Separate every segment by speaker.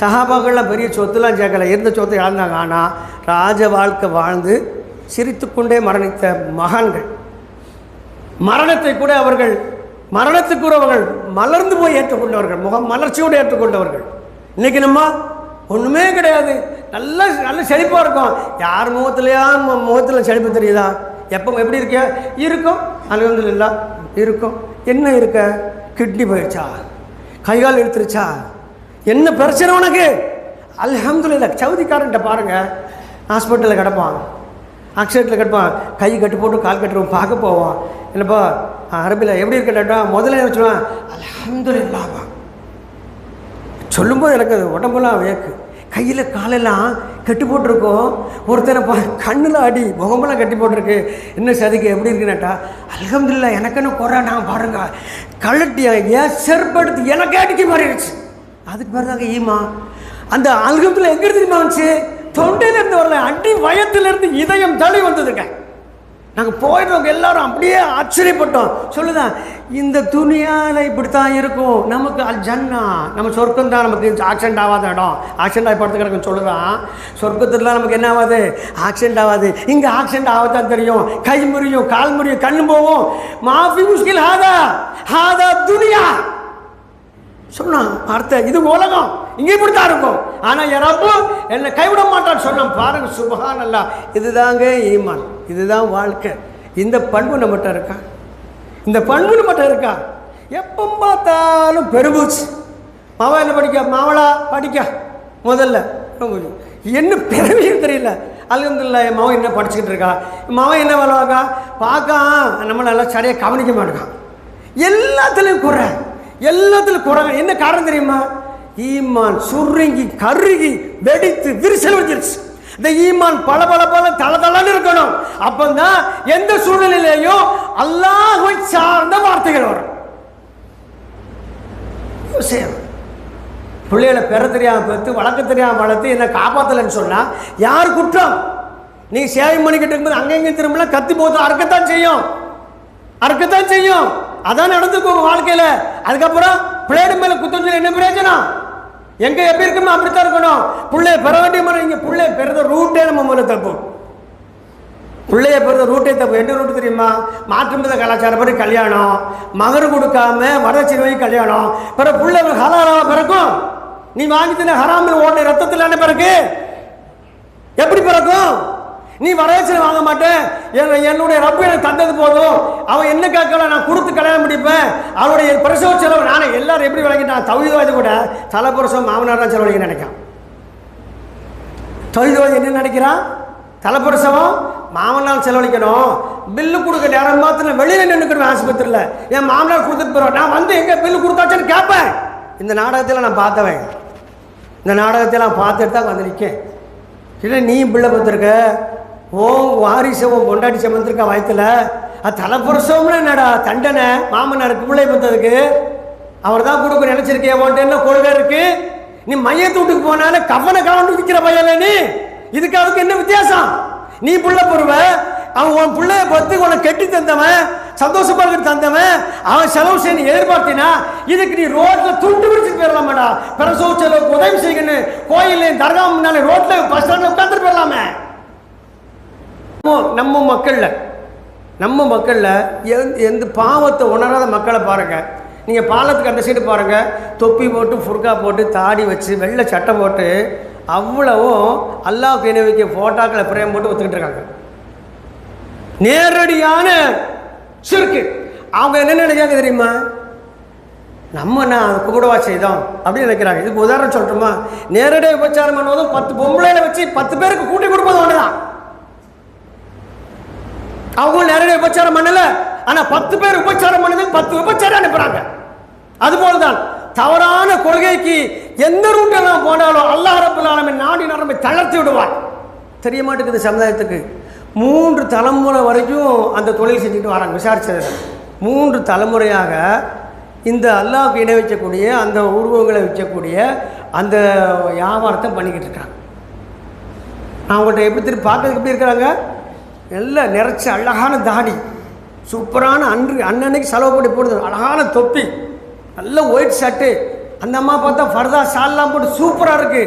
Speaker 1: சகாபாக்கள்லாம் பெரிய சொத்துலாம் சேர்க்கல இருந்த சொத்தை இழந்தாங்க? ஆனால் ராஜ வாழ்க்கை வாழ்ந்து சிரித்துக்கொண்டே மரணித்த மகான்கள். மரணத்தை கூட அவர்கள் மரணத்துக்கு கூட அவர்கள் மலர்ந்து போய் ஏற்றுக்கொண்டவர்கள். முகம் மலர்ச்சியோடு ஏற்றுக்கொண்டவர்கள். இன்னைக்கு நம்ம ஒன்றுமே கிடையாது. நல்ல நல்ல செழிப்பாக இருக்கும். யார் முகத்துலையா முகத்தில் செழிப்பு தெரியுதா? எப்போ எப்படி இருக்க இருக்கும். அலகம்துல்லா இருக்கும். என்ன இருக்க? கிட்னி போயிடுச்சா கைகால் எடுத்துருச்சா என்ன பிரச்சனை உனக்கு? அல்ஹம்துலில்லா சவுதிக்காரன்ட்ட பாருங்க. ஹாஸ்பிட்டலில் கிடப்பான். ஆக்சிடெண்ட்டில் கிடப்பான். கை கட்டு போட்டு கால் கட்டுவோம் பார்க்க போவோம் என்னப்பா அரபியில் எப்படி இருக்கட்டா முதல்ல என்ன சொல்லுவேன்? அல்ஹம்துலில்லாப்பா சொல்லும்போது எனக்கு அது உடம்புலாம் வேக்கு. கையில் காலெல்லாம் கட்டு போட்டிருக்கோம். ஒருத்தனை பா கண்ணில் அடி முகமெல்லாம் கட்டி போட்டிருக்கு. என்ன சதிக்கு எப்படி இருக்குன்னாட்டா அல்ஹம்துலில்லா எனக்குன்னு குறை நான் பாருங்க. கழட்டி ஏன் செருப்படுத்து எனக்கே அடிக்க மாறிடுச்சு. அதுக்கு பேர் தாங்க ஈமா. அந்த அல்கத்தில் எங்கே தெரியுமா வந்துச்சு? தொண்டையிலேருந்து வரல அடி வயத்திலிருந்து இதயம் தள்ளி வந்ததுங்க. நாங்கள் போயிடுறவங்க எல்லாரும் அப்படியே ஆச்சரியப்பட்டோம். சொல்லுதான் இந்த துணியால் இப்படித்தான் இருக்கும். நமக்கு அல் ஜன்னா நம்ம சொர்க்கம் தான் நமக்கு ஆக்சிடென்ட் ஆகாத இடம். ஆக்சிடென்ட் ஆகி படுத்து கிடக்கும் சொல்லுதான் சொர்க்கத்துலாம் நமக்கு என்ன ஆகாது? ஆக்சிடென்ட் ஆகாது. இங்கே ஆக்சிடென்ட் ஆகத்தான் தெரியும். கை முறியும் கால் முறியும் கண்ணு போகும். மாஃபி முஸ்கில் ஹாதா. ஹாதா துனியா. சொன்னான் பார்த்த இது உலகம். இங்கே இப்படித்தான் இருக்கும். ஆனால் என் ரப்பு என்னை கைவிட மாட்டான்னு சொன்னான். பாருங்க சுபஹான் அல்லா இதுதாங்க ஈமான். இதுதான் வாழ்க்கை. இந்த பண்பு நம்மகிட்ட இருக்கா? இந்த பண்பு நம்மகிட்ட இருக்கா? எப்போ பார்த்தாலும் பெருமூச்சு. மாவா என்ன படிக்க? மாவளா படிக்க. முதல்ல. என்ன பெருமையும் தெரியல. அலகந்தில்ல என் மகன் என்ன படிச்சுக்கிட்டு இருக்கா? மகன் என்ன வேலை பார்க்கா? பார்க்கா நம்மளை எல்லாம் சரியாக கவனிக்க மாட்டேங்கான் எல்லாத்துலேயும் குறை. எல்லாத்துலையும் குறை என்ன காரணம் தெரியுமா? ஈமான் சுருங்கி கருகி வெடித்து விரிசல் வச்சிருச்சு இந்த ஈமான் பல பல பல தள தளன்னு இருக்கணும். அப்பந்தான் எந்த சூழ்நிலையிலையும் அல்லாஹ்வை சார்ந்த வார்த்தைகள் வரும். விஷயம் பிள்ளைகளை பெற தெரியாம பெற்று வளர்க்க தெரியாம வளர்த்து என்ன காப்பாத்தலைன்னு சொன்னா யார் குற்றம்? நீ சேவை பண்ணிக்கிட்டு இருக்கும்போது அங்கங்க திரும்பல கத்தி போது அறுக்கத்தான் செய்யும். அறுக்கத்தான் செய்யும். அதான் நடந்துக்கும் உங்க வாழ்க்கையில. அதுக்கப்புறம் பிள்ளைடு மேல குத்தம் சொல்லி என்ன பிரயோஜனம்? எங்க எப்படி இருக்குமோ அப்படித்தான் இருக்கணும். பிள்ளைய பெற வேண்டிய மாதிரி இங்க பிள்ளைய பெறத ரூட்டே நம்ம முதல்ல தப்பு பிள்ளைய பிறந்த ரூட்டே தப்பு என்ன ரூட்டு தெரியுமா? மாற்றுமத கலாச்சாரப்படி கல்யாணம். மகர் கொடுக்காம வரதட்சணை கல்யாணம். பிற பிள்ளை ஹலாலாக பிறக்கும். நீ வாங்கி தின ஹராமில் ஓட்ட ரத்தத்தில் என்ன பிறகு எப்படி பிறக்கும்? நீ வரதட்சணை வாங்க மாட்டேன். என் என்னுடைய ரப்பு எனக்கு தந்தது போதும். அவன் என்ன கேட்கல நான் கொடுத்து கல்யாணம் முடிப்பேன். அவனுடைய பிரசவ செலவு நானே. எல்லாரும் எப்படி விளக்கிட்டான் தவிதவாதி கூட தலைப்பிரசவம் மாமனார் தான் செலவழிக்க நினைக்கான் தவிதவாதி என்ன நினைக்கிறான் தலைப்பிரசவம் மாமனார் செலவழிக்கணும். பில்லு கொடுக்க நேரம் மாத்திரம் வெளியில் நின்றுக்கணும் ஆஸ்பத்திரியில். என் மாமனார் கொடுத்துட்டு போகிறோம் நான் வந்து எங்கே பில்லு கொடுத்தாச்சுன்னு கேட்பேன். இந்த நாடகத்தில் நான் பார்த்தவன். இந்த நாடகத்தில் நான் பார்த்துட்டு தான் வந்து நிற்கேன் இல்லை நீ பிள்ளை பார்த்துருக்க ஓ வாரிசு உன் பொண்டாட்டி சமந்திருக்க வயத்தில் அது தலைப்பிரசவம்னா என்னடா தண்டனை? மாமனாருக்கு பிள்ளை பார்த்ததுக்கு. அவர் தான் கொடுக்க நினைச்சிருக்கே உன்ட்ட என்ன கொள்கை இருக்கு? நீ மையத்தூட்டுக்கு போனால கவன கவனம் விற்கிற பையன் நீ. இதுக்கு அதுக்கு என்ன வித்தியாசம்? நீ புள்ள பொறுவ? அவன் உன் பிள்ளைய பத்து உனக்கு கெட்டி தந்தவன் சந்தோஷமா தந்தவன் அவன் செலவு செய்ய எதிர்பார்த்தினா இதுக்கு நீ ரோட்ல துண்டு பிடிச்சிட்டு போயிடலாமாடா. பிரசவ செலவுக்கு உதவி செய்யணும் கோயில் தர்கா முன்னாலே ரோட்ல பஸ் ஸ்டாண்ட்ல உட்காந்துட்டு போயிடலாமே. நம்ம- நம்ம மக்களில் நம்ம மக்களில் எந்த- பாவத்தை உணராத மக்களை பாருங்கள் நீங்கள் பாலத்துக்கு அந்த சைடு பாருங்கள் தொப்பி போட்டு ஃபுர்கா போட்டு தாடி வச்சு வெள்ளை சட்டை போட்டு அவ்வளவும் அல்லாஹ் இணைவிக்க ஃபோட்டாக்களை பிரேம் போட்டு ஒத்துக்கிட்டு இருக்காங்க. நேரடியான சிறுக்கு. அவங்க என்ன நினைக்காங்க தெரியுமா? நம்ம நான் கூடவா செய்தோம்? அப்படின்னு நினைக்கிறாங்க. இதுக்கு உதாரணம் சொல்லட்டுமா? நேரடியாக உபச்சாரம் பண்ணுவதும் பத்து பொம்பளையில வச்சு பத்து பேருக்கு கூட்டி கொடுப்பதும் ஒண்ணுதான். அவங்க நேரடியாக உபச்சாரம் பண்ணல. ஆனா பத்து பேர் உபச்சாரம் பண்ணது பத்து உபச்சாரம் அனுப்புறாங்க. அதுபோலதான் தவறான கொள்கைக்கு எந்த ரூட்டெல்லாம் போனாலும் அல்லாஹ் ரப்பல் ஆலமீன் நாடி நரம்பை தளர்த்தி விடுவார். தெரிய மாட்டேங்குது சமுதாயத்துக்கு. மூன்று தலைமுறை வரைக்கும் அந்த தொழில் செஞ்சுட்டு வராங்க. விசாரிச்சது மூன்று தலைமுறையாக இந்த அல்லாவுக்கு இணை வைக்கக்கூடிய அந்த உருவங்களை வைக்கக்கூடிய அந்த வியாபாரத்தை பண்ணிக்கிட்டு இருக்காங்க. அவங்கள்ட்ட எப்படி திருப்பி பார்க்கறதுக்கு எப்படி இருக்கிறாங்க? எல்லாம் நிறைச்ச அழகான தாடி. சூப்பரான அன்று அன்னன்னைக்கு செலவு பண்ணி போடுறது அழகான தொப்பி. நல்ல ஒயிட் ஷர்ட்டு அந்த அம்மா பார்த்தா ஃபர்தா ஷால்லாம் போட்டு சூப்பராக இருக்கு.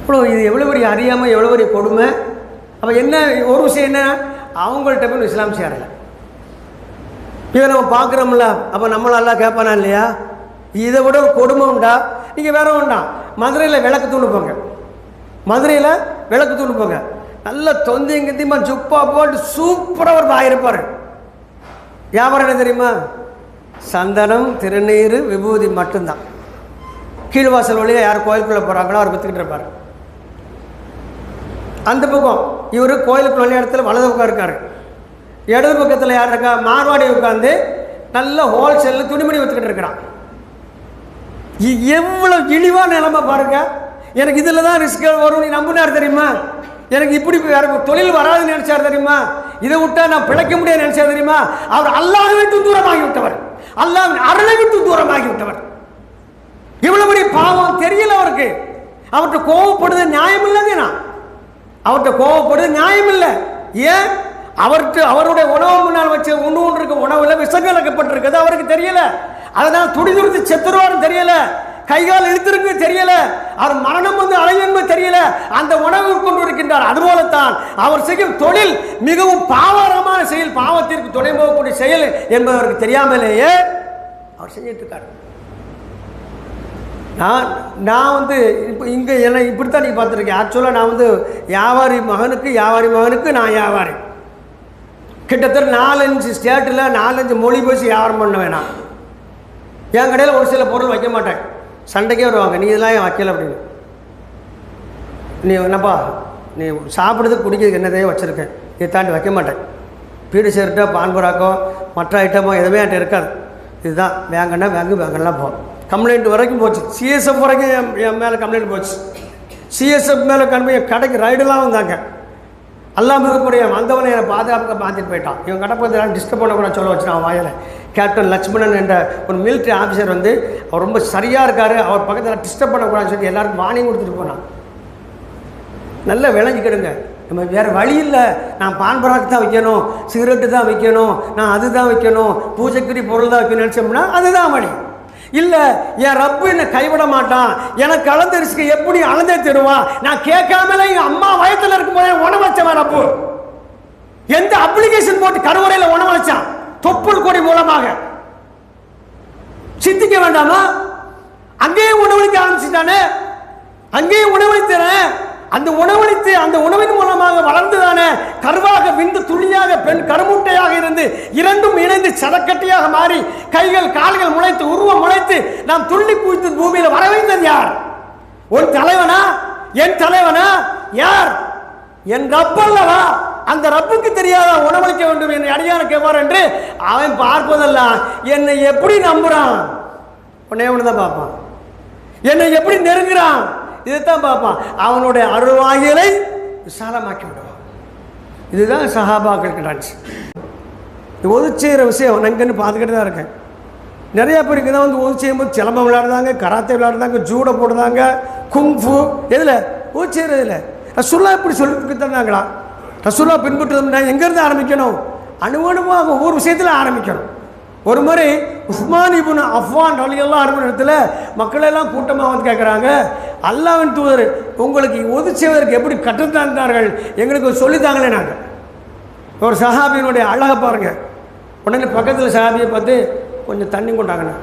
Speaker 1: இவ்வளோ இது எவ்வளோ பெரிய அறியாமல் எவ்வளோ பெரிய கொடுமை. அப்போ என்ன ஒரு விஷயம் என்ன? அவங்கள்ட்ட போய் இஸ்லாம் சேரலை. இதை நம்ம பார்க்குறோம்ல அப்போ நம்மளெல்லாம் கேட்பானா இல்லையா? இதை விட ஒரு கொடுமை உண்டா? நீங்கள் வேற வேண்டாம் மதுரையில் விளக்கு தூண்டு போங்க. மதுரையில் விளக்கு தூண்டு போங்க. நல்ல தொந்தியும் கிந்தியுமா ஜுப்பா போட்டு சூப்பராக ஒரு பாய் இருப்பார் வியாபாரம் என்ன தெரியுமா? சந்தனம் திருநீர் விபூதி மட்டும்தான். கீழ்வாசல் வழியாக யார் கோயிலுக்குள்ளே போகிறாங்களோ அவர் விற்றுக்கிட்டு இருப்பார். அந்த பக்கம் இவர் கோயிலுக்கு இடத்துல வலது பக்கம் இருக்கார். இடது பக்கத்தில் யார் இருக்கா? மார்வாடி உட்காந்து நல்ல ஹோல்சேலில் துணிமணி விற்றுக்கிட்டு இருக்கிறான். எவ்வளோ எவ்வளவு இழிவான நிலைமை பாருங்க. எனக்கு இதில் தான் ரிஸ்க் வரும். நீ நம்பினார் தெரியுமா? எனக்கு இப்படி வேற தொழில் வராதுன்னு நினைச்சார் தெரியுமா? இதை விட்டா நான் பிழைக்க முடியாது நினைச்சார் தெரியுமா? அவர் அல்லாத விட்டு தூரமாகி விட்டவர் அல்லாஹ் அருளை விட்டு தூரமாகி விட்டவர் இவ்வளவு பெரிய பாவம் தெரியல அவருக்கு. அவர்கிட்ட கோவப்படுது நியாயம் இல்லைங்கண்ணா அவர்கிட்ட கோவப்படுது நியாயம் இல்லை ஏன்? அவர்கிட்ட அவருடைய உணவு முன்னால் வச்ச ஒன்று ஒன்று இருக்க. உணவுல விஷம் கலக்கப்பட்டிருக்குது அவருக்கு தெரியல. அதனால் துடி துடித்து செத்துருவாருன்னு தெரியல. கைகால் இழுத்திருக்கு தெரியல. அவர் மரணம் வந்து அடையும் அந்த உணவு கொண்டு இருக்கின்றார் அதுபோலத்தான் அவர் செய்யும் தொழில் மிகவும் பாவகரமான செயல் பாவத்திற்கு துணை போகக்கூடிய செயல் என்பவருக்கு தெரியாமலேயே அவர் செஞ்சிட்டு இருக்காரு நான் நான் வந்து இப்போ இங்கே என்ன இப்படித்தான் நீ பார்த்துருக்கேன் ஆக்சுவலாக நான் வந்து வியாபாரி மகனுக்கு வியாபாரி மகனுக்கு நான் வியாபாரி. கிட்டத்தட்ட நாலஞ்சு ஸ்டேட்டில் நாலஞ்சு மொழி பேசி வியாபாரம் பண்ண வேணாம் என் கடையில் ஒரு சில பொருள் வைக்க மாட்டேன். சண்டைக்கே வருவாங்க. நீ இதெல்லாம் ஏன் வைக்கல அப்படின்னு. நீ என்னப்பா நீ சாப்பிட்றதுக்கு குடிக்கிறதுக்கு என்னதையோ வச்சுருக்கேன் இதை தாண்டி வைக்க மாட்டேன். பீடி ஷர்ட்டோ பான்பராக்கோ மற்ற ஐட்டமோ எதுவுமே என்கிட்ட இருக்காது. இதுதான். வேங்கன்னா வேங்கு வேங்கலாம் போ. கம்ப்ளைண்ட் வரைக்கும் போச்சு. சிஎஸ்எஃப் வரைக்கும் என் என் மேலே கம்ப்ளைண்ட் போச்சு. சிஎஸ்எஃப் மேலே கண்மை கடைக்கு ரைடெல்லாம் வந்தாங்க. எல்லாம் இருக்கக்கூடிய வந்தவனை என்னை பாதுகாப்பாக மாற்றிட்டு போயிட்டான். இவன் கடை பார்த்து டிஸ்டர்ப் பண்ணக்கூடாது சொல்ல வச்சுட்டான் வாயில். கேப்டன் லட்சுமணன் என்ற ஒரு மிலிட்ரி ஆஃபீஸர் வந்து அவர் ரொம்ப சரியாக இருக்கார். அவர் பக்கத்தில் டிஸ்டர்ப் பண்ணக்கூடாதுன்னு சொல்லி எல்லாருக்கும் வார்னிங் கொடுத்துட்டு போனான். நல்லா விளைஞ்சிக்கிடுங்க நம்ம வேறு வழி இல்லை. நான் பான் பராக்கு தான் வைக்கணும் சிகரெட்டு தான் வைக்கணும் நான் அதுதான் வைக்கணும் பூஜைக்குடி பொருள் தான் வைக்கணும்னு நினச்சோம்னா அதுதான் வழி. இல்லை என் ரப்பு என்னை கைவிட மாட்டான். எனக்கு அளந்த எப்படி அளந்தே தருவான் நான் கேட்காமலே எங்கள் அம்மா வயத்தில் இருக்கும்போதே உணவச்சவன் ரப்பு. எந்த அப்ளிகேஷன் போட்டு கருவறையில் உணவளிச்சான் தொப்புள் கொடி மூலமாக. சிந்திக்க வேண்டாமா? அங்கேயே உணவளிக்க ஆரம்பிச்சுட்டானே? அங்கேயே உணவளித்தேன்? அந்த உணவளித்து அந்த உணவின் மூலமாக வளர்ந்துதானே கருவாக விந்து துளியாக பெண் கருமுட்டையாக இருந்து இரண்டும் இணைந்து சதக்கட்டியாக மாறி கைகள் கால்கள் முளைத்து உருவம் முளைத்து நாம் துள்ளி குவித்து பூமியில் வர வைத்தது யார்? உன் தலைவனா? என் தலைவனா? யார்? என் ரப்பல்லவா அந்த ரப்புக்கு தெரியாத உணவளிக்க வேண்டும் என்னை அடியான கேட்பார் என்று அவன் பார்ப்பதெல்லாம் என்னை எப்படி நம்புறான்? உன்னை தான் பார்ப்பான். என்னை எப்படி நெருங்குறான்? இதைத்தான் பார்ப்பான். அவனுடைய அருள்வாயிலை விசாலமாக்கி விடுவான் இதுதான் சஹாபாக்களுக்கு டான்ஸ் இது ஒது செய்கிற விஷயம். நான் பார்த்துக்கிட்டு தான் இருக்கேன். நிறைய பேர் இங்கே தான் வந்து ஒது செய்யும்போது சிலம்பம் விளையாடுறாங்க கராத்தே விளையாடுறாங்க ஜூடை போடுறாங்க குங்ஃபு எதில்? ஒது இதில் ரசுல்லா இப்படி சொல்லி தந்தாங்களா? ரசுல்லா பின்பற்றுறதுனா எங்கேருந்து ஆரம்பிக்கணும்? அணுவணுமாக ஒவ்வொரு விஷயத்தில் ஆரம்பிக்கணும். ஒரு முறை உஸ்மான் இபுன் அஃப்வான் ரலியெல்லாம் அனுப்பின இடத்துல மக்கள் எல்லாம் கூட்டமாக வந்து கேட்குறாங்க அல்லாவின் தூதர் உங்களுக்கு ஒது செய்வதற்கு எப்படி கற்றுத்தந்தார்கள் எங்களுக்கு சொல்லித்தாங்களே நாங்கள் ஒரு சஹாபியினுடைய அழகை பாருங்கள் உடனே பக்கத்தில் சஹாபியை பார்த்து கொஞ்சம் தண்ணி கொண்டாங்கண்ணா.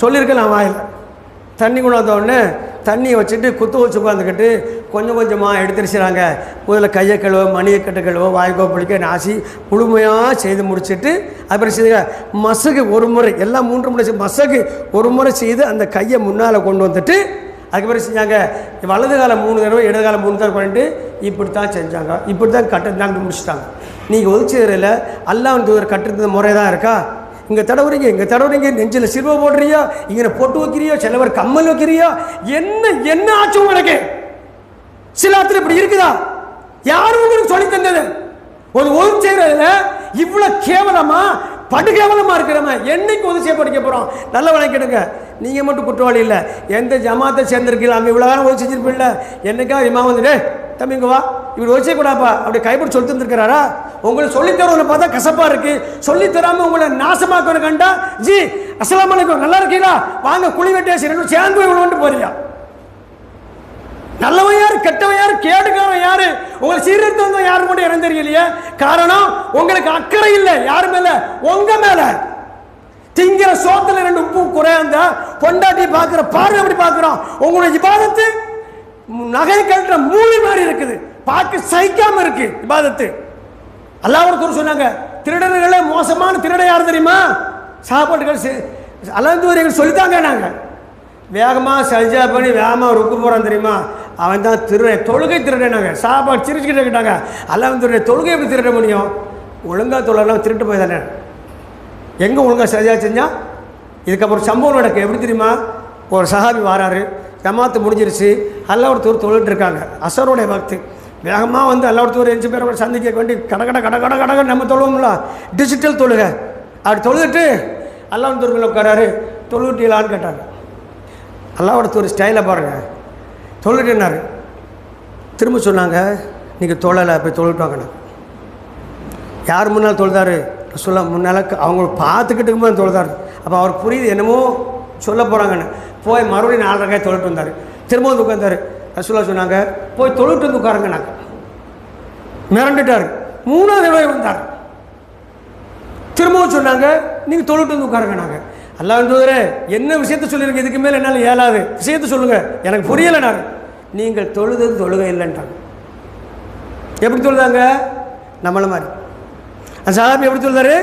Speaker 1: சொல்லியிருக்கலாம் வாயில். தண்ணி கொண்டாந்த உடனே தண்ணியை வச்சுட்டு குத்து வச்சு உட்காந்துக்கிட்டு கொஞ்சம் கொஞ்சமாக எடுத்துருச்சுறாங்க. முதல்ல கையை கழுவ மணியை கட்டு கழுவ வாய்க்கோ பிடிக்க நாசி முழுமையாக செய்து முடிச்சுட்டு அப்புறம் செய்யுங்க மசகு ஒரு முறை எல்லாம் மூன்று முறை மசகு ஒரு முறை செய்து அந்த கையை முன்னால் கொண்டு வந்துட்டு அதுக்கப்புறம் செஞ்சாங்க. வலது காலம் மூணு தடவை இடது காலம் மூணு தடவை பண்ணிட்டு இப்படி தான் செஞ்சாங்க. இப்படி தான் கட்டு முடிச்சிட்டாங்க. நீங்கள் ஒதுச்சேரில் அல்லாஹ் தூதர் கட்டுறது முறை தான் இருக்கா? இங்கே தடவுறீங்க இங்கே தடவுறீங்க நெஞ்சில் சிறுவை போடுறியா? இங்கே பொட்டு வைக்கிறியோ? சிலவர் கம்மல் வைக்கிறியோ? என்ன என்ன ஆச்சு உங்களுக்கு சிலாத்துல இப்படி இருக்குதா? யாரும் உங்களுக்கு சொல்லி தந்தது? ஒரு ஒது செய்யறதுல இவ்வளோ கேவலமா படுகேவலமா இருக்கிறவன் என்னைக்கு ஒது செய்ய படிக்க நல்ல வழங்கிடுங்க நீங்கள் மட்டும் குற்றவாளி இல்லை. எந்த ஜமாத்தை சேர்ந்திருக்கீங்களா? அவன் இவ்வளோ காலம் ஒது செஞ்சிருப்பில்ல என்னைக்கா இம்மா வந்துட்டு தம்பி இங்கே வா. இப்படி ஒது அப்படி கைப்பிடி சொல்லி தந்துருக்கிறாரா உங்களுக்கு சொல்லித் தருவதை பார்த்தா கசப்பாக இருக்குது சொல்லித்தராமல் உங்களை நாசமாக்கணும் கண்டா ஜி அஸ்லாம் அலைக்கும். நல்லா இருக்கீங்களா? வாங்க குழி வெட்டியாசி ரெண்டும் சேர்ந்து இவ்வளோன்ட்டு போறியா நல்லவன் யாரு? கெட்டவன் யாரு? கேடுக்காரன் யாரு? உங்களை சீர்திருத்தம் வந்தவன் யாரு கூட இடம் காரணம் உங்களுக்கு அக்கறை இல்லை. யாரு மேல? உங்க மேல. திங்கிற சோத்துல ரெண்டு உப்பு குறையாந்த பொண்டாட்டி பார்க்கிற பார்வை எப்படி பார்க்கிறோம்? உங்களுடைய இபாதத்து நகை கட்டுற மூளை மாதிரி இருக்குது. பார்க்க சகிக்காம இருக்கு இபாதத்து அல்லாஹ் ஒரு சொன்னாங்க திருடர்களே மோசமான திருட யார் தெரியுமா? சாப்பாட்டுகள் அலந்துவரைகள் சொல்லித்தாங்க நாங்கள் வேகமாக சஜா பண்ணி வேகமாக ருக்கு போகிறான் தெரியுமா? அவன் தான் திருடன் தொழுகை திருடனாங்க சாப்பாடு சிரிச்சுக்கிட்டு இருக்கிட்டாங்க. அல்லாஹ் திருட தொழுகை எப்படி திருட முடியும்? ஒழுங்காக தொழிலாம் திருட்டு போய் தானே எங்கே ஒழுங்காக சரியாக செஞ்சால் இதுக்கப்புறம் சம்பவம் நடக்கு எப்படி தெரியுமா? ஒரு சஹாபி வராரு. ஜமாத்து முடிஞ்சிருச்சு. அல்லாவத்தூர் தொழுட்டு இருக்காங்க அசருடைய பக்தி. வேகமாக வந்து எல்லாத்தவர் அஞ்சு பேரை கூட சந்திக்க வேண்டி கட கட கட கட கடை நம்ம தொழுவோம்ல. டிஜிட்டல் தொழுக. அப்படி தொழுதுட்டு அல்லாவத்தூர் உட்காராரு. தொழுவிட்டீங்களான்னு கேட்டாங்க. அல்லாவத்தூர் ஸ்டைலை பாருங்கள் தொழுட்டுனாரு திரும்ப சொன்னாங்க நீங்கள் தொழலை போய் தொழுட்டாங்கண்ணா யார் முன்னால் தொழுதாரு? சொல்ல முன்னால் அவங்க பார்த்துக்கிட்டு இருக்கும்போது தொழுதாரு அப்போ அவர் புரியுது என்னமோ சொல்ல போகிறாங்கன்னு போய் மறுபடியும் நாலரைக்காய் காய் தொழுட்டு வந்தார். திரும்ப வந்து உட்காந்தாரு ரசூலா சொன்னாங்க போய் தொழுட்டு வந்து உட்காருங்கண்ணாங்க மிரண்டுட்டார். மூணாவது தடவை வந்தார் திரும்பவும் சொன்னாங்க நீங்கள் தொழுட்டு வந்து உட்காருங்கண்ணாங்க அல்லா தூதரே என்ன விஷயத்த சொல்லியிருக்க இதுக்கு மேலே என்னால் இயலாது. விஷயத்த சொல்லுங்கள் எனக்கு புரியலை நான். நீங்கள் தொழுதது தொழுகை இல்லைன்ட்டாங்க எப்படி தொழுதாங்க? நம்மளை மாதிரி. அந்த எப்படி சொல்றாரு?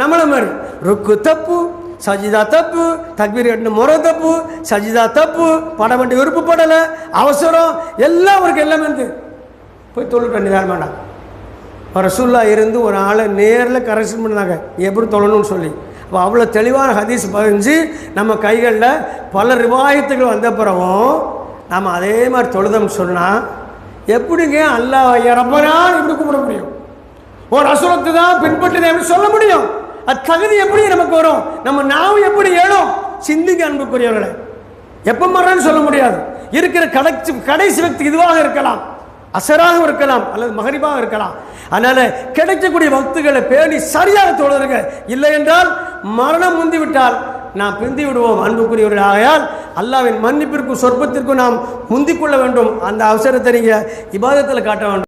Speaker 1: நம்மளை மாதிரி. ருக்கு தப்பு சஜிதா தப்பு தக்பீர் கட்டின முறை தப்பு சஜிதா தப்பு படம் வண்டி விருப்பப்படலை அவசரம் எல்லாம் அவருக்கு எல்லாமே இருந்து போய் தொழில் நிதானம் வேண்டாம். ரசூல்லா இருந்து ஒரு ஆளை நேரில் கரெக்ஷன் பண்ணாங்க. எப்படி தொழணும்னு சொல்லி. அப்போ அவ்வளோ தெளிவான ஹதீஸ் பதிஞ்சு நம்ம கைகளில் பல ரிவாயத்துகள் வந்த பிறகும் நம்ம அதே மாதிரி தொழுதம் சொன்னால் எப்படிங்க அல்லாஹ் ரப்பனான்னு எப்படி கூப்பிட முடியும்? ஒரு அசுரத்தை தான் பின்பற்றினேன் சொல்ல முடியும். அது தகுதி எப்படி நமக்கு வரும்? நம்ம நாவும் எப்படி ஏழும்? சிந்திக்க அன்புக்குரியவர்களே. எப்போ மறன்னு சொல்ல முடியாது. இருக்கிற கடைசி கடைசி வக்தி இதுவாக இருக்கலாம். அசராக இருக்கலாம் அல்லது மகரிபாக இருக்கலாம். அதனால கிடைக்கக்கூடிய வக்துகளை பேணி சரியாக தொழுதுங்க இல்லை என்றால் மரணம் முந்திவிட்டால் நாம் பிந்தி விடுவோம் அன்புக்குரியவர்கள். ஆகையால் அல்லாவின் மன்னிப்பிற்கும் சொற்பத்திற்கும் நாம் முந்திக்கொள்ள வேண்டும். அந்த அவசரத்தை நீங்கள் இபாதத்தில் காட்ட வேண்டும்.